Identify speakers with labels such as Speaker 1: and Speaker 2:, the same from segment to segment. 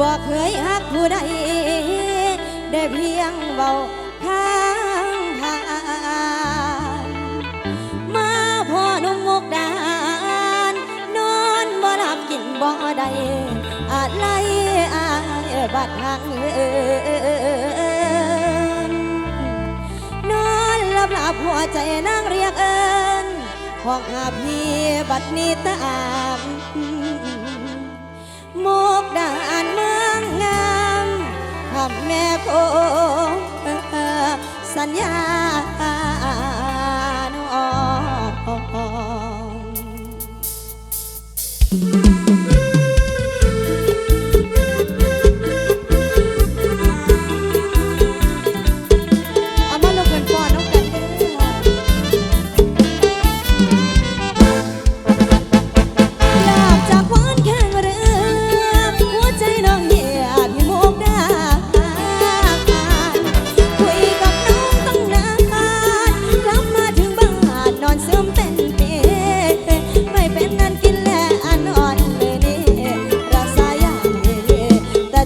Speaker 1: บอกเผู้ใดได้เพียงเบาทางผ่านมาพ่อนุ่มมุกดาหารนอนบ่หลับกินบ่ได้อะไรอายบัดทางเอินนอนหลับหลับหัวใจนั่งเรียกเอิญห้องหาพี่บัดนี้ตาม มุกดาหานเมืองงามคำแม่คงสัญญา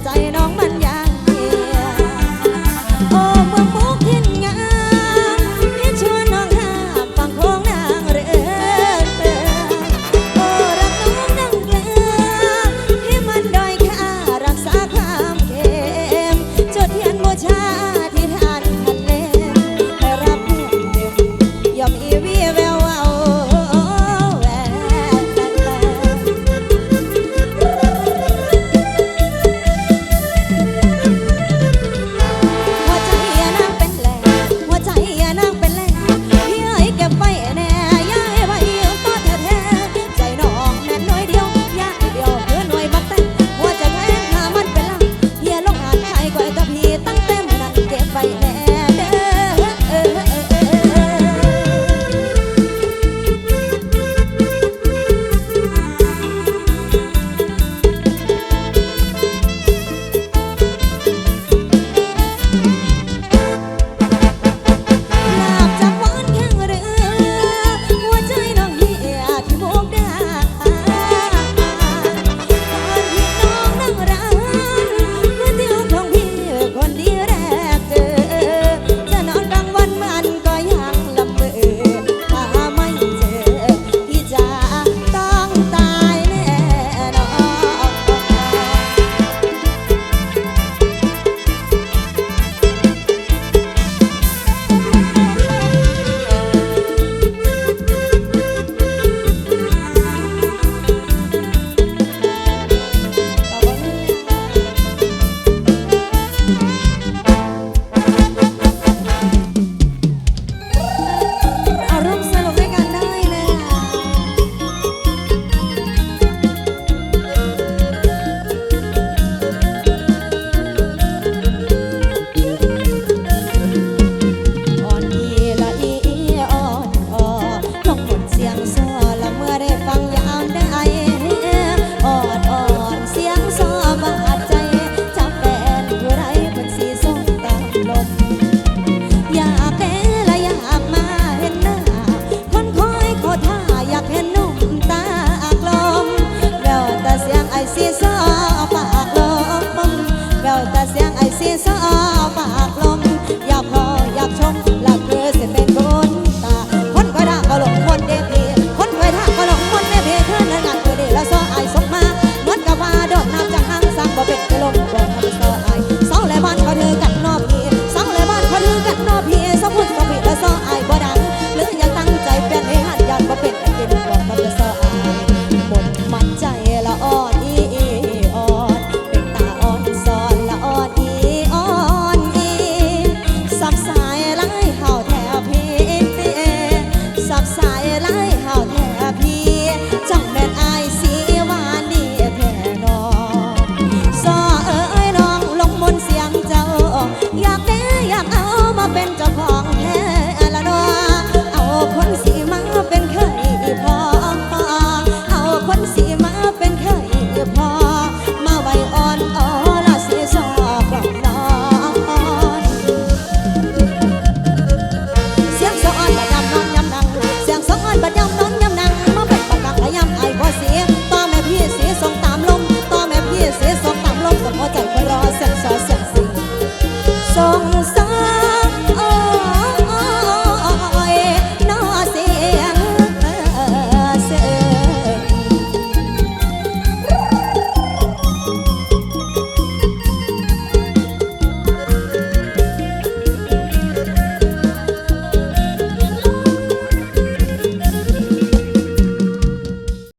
Speaker 1: ใจน้อง I don't know